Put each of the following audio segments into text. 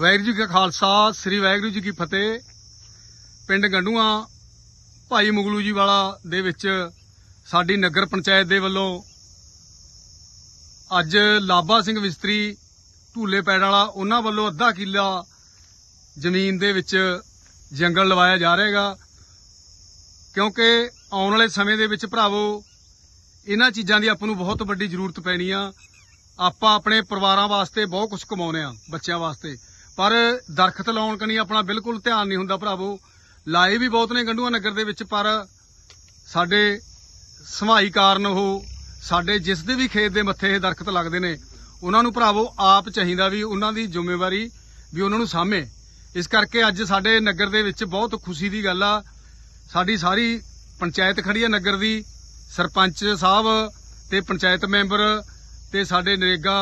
ਵਾਹਿਗੁਰੂ ਜੀ ਕਾ ਖਾਲਸਾ, ਸ੍ਰੀ ਵਾਹਿਗੁਰੂ ਜੀ ਕੀ ਫਤਿਹ। ਪਿੰਡ ਗੰਡੂਆਂ, ਭਾਈ ਮੁਗਲੂ ਜੀ ਵਾਲਾ ਦੇ ਵਿੱਚ ਸਾਡੀ ਨਗਰ ਪੰਚਾਇਤ ਦੇ ਵੱਲੋਂ ਅੱਜ ਲਾਬਾ ਸਿੰਘ ਮਿਸਤਰੀ ਢੂਲੇ ਪੈੜ ਵਾਲਾ, ਉਹਨਾਂ ਵੱਲੋਂ ਅੱਧਾ ਕਿੱਲਾ ਜ਼ਮੀਨ ਦੇ ਵਿੱਚ ਜੰਗਲ ਲਵਾਇਆ ਜਾ ਰਿਹਾ ਹੈਗਾ। ਕਿਉਂਕਿ ਆਉਣ ਵਾਲੇ ਸਮੇਂ ਦੇ ਵਿੱਚ ਭਰਾਵੋ, ਇਹਨਾਂ ਚੀਜ਼ਾਂ ਦੀ ਆਪਾਂ ਨੂੰ ਬਹੁਤ ਵੱਡੀ ਜ਼ਰੂਰਤ ਪੈਣੀ ਆ। ਆਪਾਂ ਆਪਣੇ ਪਰਿਵਾਰਾਂ ਵਾਸਤੇ ਬਹੁਤ ਕੁਝ ਕਮਾਉਨੇ ਆ, ਬੱਚਿਆਂ ਵਾਸਤੇ। ਪਰ ਦਰਖਤ ਲਾਉਣ ਕਨੀ ਆਪਣਾ ਬਿਲਕੁਲ ਧਿਆਨ ਨਹੀਂ ਹੁੰਦਾ ਭਰਾਵੋ। ਲਾਏ ਵੀ ਬਹੁਤ ਨੇ ਗੰਡੂਆ ਨਗਰ ਦੇ ਵਿੱਚ, ਪਰ ਸਾਡੇ ਸਮਾਈ ਕਾਰਨ ਉਹ, ਸਾਡੇ ਜਿਸ ਦੇ ਵੀ ਖੇਤ ਦੇ ਮੱਥੇ ਇਹ ਦਰਖਤ ਲੱਗਦੇ ਨੇ, ਉਹਨਾਂ ਨੂੰ ਭਰਾਵੋ ਆਪ ਚਾਹੀਦਾ ਵੀ ਉਹਨਾਂ ਦੀ ਜ਼ਿੰਮੇਵਾਰੀ ਵੀ ਉਹਨਾਂ ਨੂੰ ਸਾਹਮਣੇ ਇਸ ਕਰਕੇ ਅੱਜ ਸਾਡੇ ਨਗਰ ਦੇ ਵਿੱਚ ਬਹੁਤ ਖੁਸ਼ੀ ਦੀ ਗੱਲ ਆ। ਸਾਡੀ ਸਾਰੀ ਪੰਚਾਇਤ ਖੜੀ ਆ ਨਗਰ ਦੀ, ਸਰਪੰਚ ਸਾਹਿਬ ਤੇ ਪੰਚਾਇਤ ਮੈਂਬਰ ਤੇ ਸਾਡੇ ਨਰੇਗਾ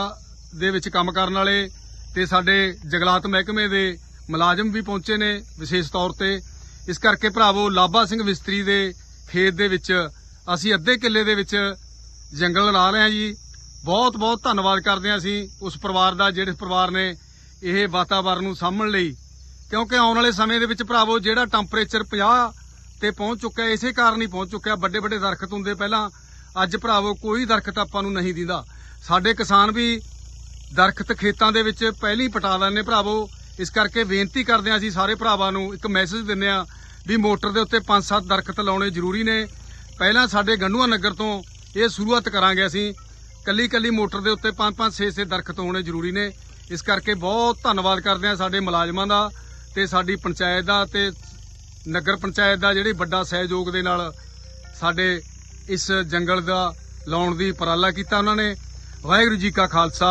ਦੇ ਵਿੱਚ ਕੰਮ ਕਰਨ ਵਾਲੇ। ਤੇ ਸਾਡੇ ਜਗਲਾਤ ਮਹਿਕਮੇ ਦੇ ਮੁਲਾਜ਼ਮ ਵੀ ਪਹੁੰਚੇ ਨੇ ਵਿਸ਼ੇਸ਼ ਤੌਰ ਤੇ। ਇਸ ਕਰਕੇ ਭਰਾਵੋ, ਲਾਬਾ ਸਿੰਘ ਮਿਸਤਰੀ ਦੇ ਖੇਤ ਦੇ ਵਿੱਚ ਅਸੀਂ ਅੱਧੇ ਕਿੱਲੇ ਦੇ ਵਿੱਚ ਜੰਗਲ ਲਾ ਰਹੇ ਹਾਂ ਜੀ। ਬਹੁਤ ਬਹੁਤ ਧੰਨਵਾਦ ਕਰਦੇ ਹਾਂ ਅਸੀਂ ਉਸ ਪਰਿਵਾਰ ਦਾ, ਜਿਹੜੇ ਪਰਿਵਾਰ ਨੇ ਇਹ ਵਾਤਾਵਰਨ ਨੂੰ ਸਾਂਭਣ ਲਈ। ਕਿਉਂਕਿ ਆਉਣ ਵਾਲੇ ਸਮੇਂ ਦੇ ਵਿੱਚ ਭਰਾਵੋ, ਜਿਹੜਾ ਟੈਂਪਰੇਚਰ 50 ਤੇ ਪਹੁੰਚ ਚੁੱਕਿਆ, ਇਸੇ ਕਾਰਨ ਹੀ ਪਹੁੰਚ ਚੁੱਕਿਆ। ਵੱਡੇ ਵੱਡੇ ਦਰਖਤ ਹੁੰਦੇ ਪਹਿਲਾਂ। ਅੱਜ ਭਰਾਵੋ, ਕੋਈ ਦਰਖਤ ਆਪਾਂ ਨੂੰ ਨਹੀਂ ਦਿੰਦਾ। ਸਾਡੇ ਕਿਸਾਨ ਵੀ ਦਰਖਤ ਖੇਤਾਂ ਦੇ ਵਿੱਚ ਪਹਿਲੀ ਪਟਾ ਲੈਂਦੇ ਭਰਾਵੋ, ਇਸ ਕਰਕੇ ਬੇਨਤੀ ਕਰਦੇ ਹਾਂ ਅਸੀਂ ਸਾਰੇ ਭਰਾਵਾਂ ਨੂੰ ਇੱਕ ਮੈਸੇਜ ਦਿੰਦੇ ਆ ਵੀ ਮੋਟਰ ਦੇ ਉੱਤੇ 5-7 ਦਰਖਤ ਲਾਉਣੇ ਜ਼ਰੂਰੀ ਨੇ। ਪਹਿਲਾਂ ਸਾਡੇ ਗੰਡੂਆ ਨਗਰ ਤੋਂ ਇਹ ਸ਼ੁਰੂਆਤ ਕਰਾਂਗੇ ਅਸੀਂ। ਕੱਲੀ ਕੱਲੀ ਮੋਟਰ ਦੇ ਉੱਤੇ 5-5 6-6 ਦਰਖਤ ਹੋਣੇ ਜ਼ਰੂਰੀ ਨੇ। ਇਸ ਕਰਕੇ ਬਹੁਤ ਧੰਨਵਾਦ ਕਰਦੇ ਹਾਂ ਸਾਡੇ ਮੁਲਾਜ਼ਮਾਂ ਦਾ ਤੇ ਸਾਡੀ ਪੰਚਾਇਤ ਦਾ ਤੇ ਨਗਰ ਪੰਚਾਇਤ ਦਾ ਜਿਹੜੇ ਵੱਡਾ ਸਹਿਯੋਗ ਦੇ ਨਾਲ ਸਾਡੇ ਇਸ ਜੰਗਲ ਦਾ ਲਾਉਣ ਦੀ ਉਪਰਾਲਾ ਕੀਤਾ ਉਹਨਾਂ ਨੇ। ਵਾਹਿਗੁਰੂ ਜੀ ਕਾ ਖਾਲਸਾ